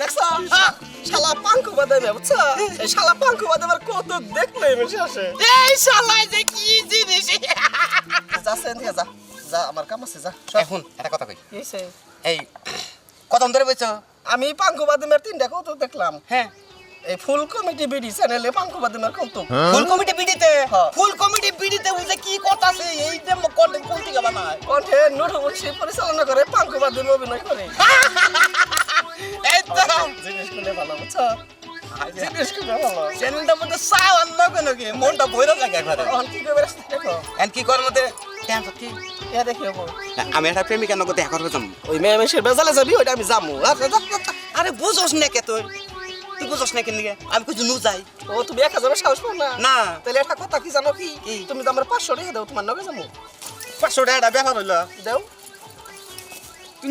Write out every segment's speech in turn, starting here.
দেখছ? শালা পাঙ্কু বাদামে বুঝছ? শালা পাঙ্কু বাদামের কত দেখলে মিশে আসে। এই শালাই যে কি জিনিস? যা থেকে যা। যা আমার কাম আছে যা এখন একটা কথা কই? এই কত ধরে বইছো? আমি পাঙ্কু বাদামের তিনটা কৌতুক দেখলাম। হ্যাঁ। এই ফুল কমিটি বিডি চ্যানেলে পাঙ্কু বাদামের কৌতুক। ফুল কমিটি বিডিতে? হ্যাঁ। ফুল কমিটি বিডিতে বুঝে কি কথা আছে এই যে কন্টেন্ট কোন থেকে বানায়? কণ্ঠে নুরু মুন্সি পরিচালনা করে পাঙ্কু বাদামে অভিনয় করে। তো। জিনিসগুলো ভালো বুঝছ? চ্যানেলটার মধ্যে আনলো কেন কি? মনটা বইরা লাগে একবারে কি করবে দেখো। এন কি করার মধ্যে আমি একটা প্রেমিকার নগদ দেখা করবে যাম ওই মেয়ে মেশের বেজালে যাবি ওইটা আমি যাব। আচ্ছা। আরে বুঝোস না কে তুই তুই বুঝোস না কেন আমি কিছু নু যাই। ও তুমি এক হাজারের সাহস পাও না? না। তাহলে একটা কথা কি জানো কি? তুমি তো আমার পাঁচশো রেখে দাও তোমার নগে যাব। পাঁচশো টাকা ব্যাপার হইল। দাও।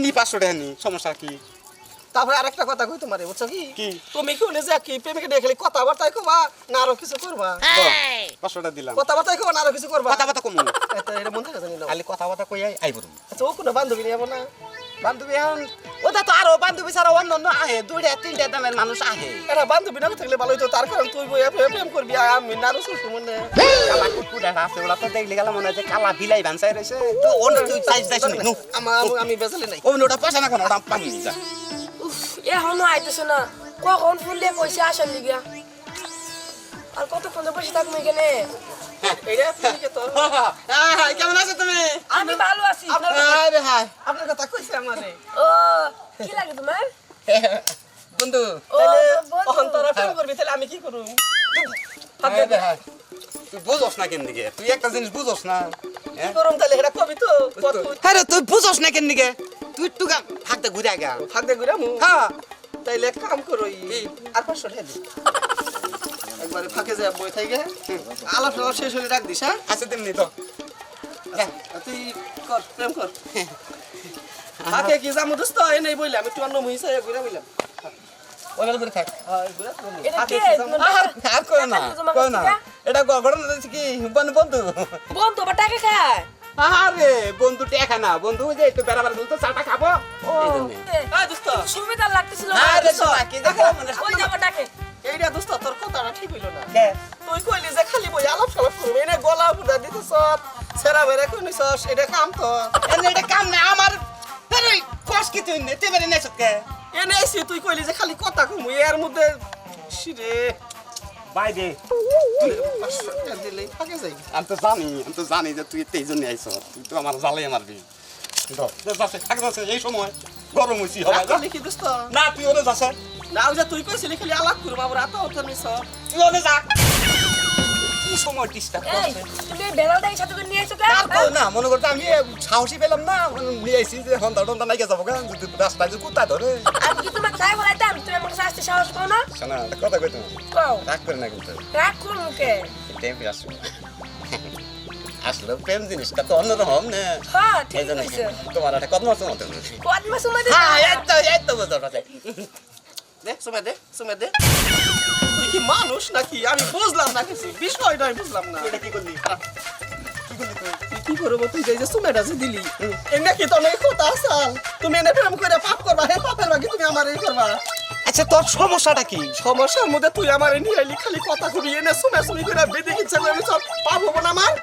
নি পাঁচশো টাকা নি সমস্যা কি? তারপরে আরেকটা কথা কই তোমারে বুঝছ কি? কি? তুমি কি হলে যে কি প্রেমিকে দেখে খালি কথাবার্তায় কবা না আরও কিছু করবা? পাঁচশো টাকা দিলাম। কথাবার্তায় কবা না আরও কিছু করবা? কথা কথা কমু এটা মন থাকে জানি না। খালি কথা কথা কই আই পড়ুম আচ্ছা ও কোনো বান্ধবী নিয়ে না? বান্ধবী এখন ওটা তো আরও বান্ধবী ছাড়া অন্য অন্য আহে দুইটা তিনটা দামের মানুষ আহে। এটা বান্ধবী না থাকলে ভালো হইতো তার কারণ তুই বই প্রেম করবি আর আমি না রসুন মনে কালা কুকুর আছে ওরা তো দেখলে গেলাম মনে হয় যে কালা বিলাই ভানসাই রয়েছে তো অন্য তুই চাইছ চাইছ নি আমার আমি বেজালে নাই। ও ওটা পয়সা না কোনো ওটা পানি যা। উফ এখনও আইতেছে না। কখন ফোন দিয়ে কইছে আসার লিগা? আর কতক্ষণ ধরে বসে থাকব এখানে? কেমন আছো তুমি? আমি ভালো আছি। আপনার রে হাই আপনার কথা কইছে আমারে। ও কি লাগে তোমার? বন্ধু ও তাহলে তোরা প্রেম করবি তাহলে আমি কি হাই তুই বুঝোস না কেন দিকে? তুই একটা জিনিস বুঝোস না হ্যাঁ? করুম তাহলে? এটা কবি তো আরে তুই বুঝোস না কেন দিকে? তুই একটু গা থাকতে ঘুরে আগা ফাঁকতে ঘুরামু হ্যাঁ। তাইলে কাম করো আর পাঁচশো টাকা একবারে ফাঁকে যায় বই থেকে। আলাপ টালাপ শেষ হলে ডাক দিস হ্যাঁ? তেমনি তো। আচ্ছা, তুই কর প্রেম কর। ফাঁকে কি যাব দোস্ত? এ নেই বললাম একটু অন্য মহিষা ঘুরে বললাম হ্যাঁ, বন্ধু খায়? না। বন্ধু যে এইটা দোস্ত তোর কথাটা ঠিক হইল না। তুই কইলি যে খালি বই আলাপ সালাপ করবি এনে গলা বুড়া দিতেছ সেরা বেড়ে কইনিস এটা কাম তো। এটা কাম না আমার কস কি তুই নে তেবারে নেছ কে? এনে এসে তুই কইলি যে খালি কথা কমু এর মধ্যে শিরে। বাই দে। আমি তো জানি আমি তো জানি যে তুই এই জন্য আইছ তুই তো আমার জালে মারবি। এই সময় গরম দোস্ত? না তুই ওরে যাচ্ছে। না ওই যে তুই কইছিলি খালি আলাপ করব আবার আতা হতো নিস তুই ওরে যা। কি সময় ডিস্টার্ব এই করছে? তুমি বেলালটাকে সাথে করে নিয়ে এসো কে আর কই না মনে করতে আমি সাহসী পেলাম না নিয়ে আইছি যে হন্তা টন্তা নাইকে যাব কেন? যদি রাস্তায় যে কুত্তা ধরে। আমি কি তোমাকে তাই বলাইতাম তুমি আমার কাছে আসতে সাহস পাও না? শোনা কথা কই তুমি কও। রাগ করে না কিন্তু। রাগ করুন মুখে প্রেম আসলে আসলে প্রেম জিনিসটা তো অন্যরকম না। হ্যাঁ ঠিক আছে তোমার একটা মাস মতো কোয়াদ মাস হ্যাঁ এই তো এই তো বুঝতে দে সুমে দে সুমে দে। কি মানুষ নাকি? আমি বুঝলাম না কিছু। বিষয়টা আমি বুঝলাম না। এটা কি করলি? কি কি করব তুই যে সুমেটা যে দিলি এই নাকি তো অনেক কথা আসাল তুমি এনে প্রেম করে পাপ করবা হে পাপের বাকি তুমি আমার এই করবা। আচ্ছা তোর সমস্যাটা কি? সমস্যার মধ্যে তুই আমার নিয়ে আইলি খালি কথা কবি এনে শুনে শুনি করে বেঁধে করে আমি সব পাপ হব না আমার।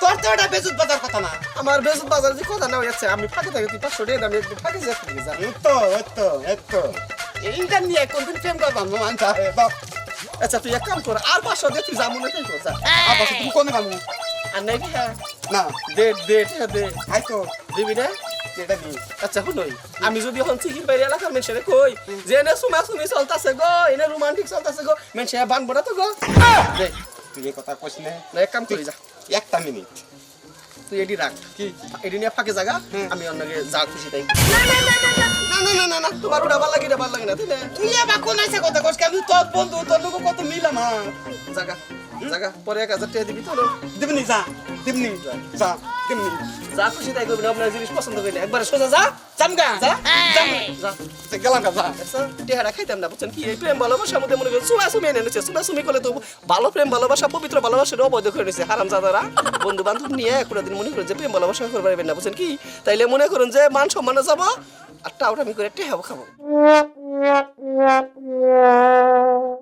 তোর তো এটা বেজুত বাজার কথা না। আমার বেজত বাজার যে কথা না হয়েছে আমি ফাঁকে থাকি তুই পাঁচশো টাকা আমি ফাঁকে তো তো তো। এইটা নিয়ে কোনদিন প্রেম করবাম না মানতে হবে বাপ আচ্ছা তুই এক কাম কর আর পাঁচশো দিয়ে তুই যাব না কর যা আবার তুমি কোনে কামু আর নাই কি না দে দে দে আই তো দিবি না আচ্ছা শুনই আমি যদি এখন চিকির বাইরে এলাকার মেনসেরে কই যে এনে সুমা সুমি চলতাছে গো এনে রোমান্টিক চলতাছে গো মেনসে বানবো না তো গো তুই এই কথা কইস না না এক কাম করি যা একটা মিনিট। তুই এটি রাখ। কি এটি নিয়ে ফাঁকে জায়গা আমি অন্যকে যা খুশি তাই। না না না না না। না তুই যা যা খুশি তাই জিনিস পছন্দ করি একবার সোজা যা চামগা যা। যা। ভালো প্রেম ভালোবাসা, পবিত্র ভালোবাসার অবৈধ করে নিচ্ছে হারাম বন্ধু বান্ধব নিয়ে দিন মনে করেন যে প্রেম ভালোবাসা করতে না, বুঝছেন কি? তাইলে মনে করুন যে মান সম্মানে যাব আর টাউট আমি করে টেহাও খাব।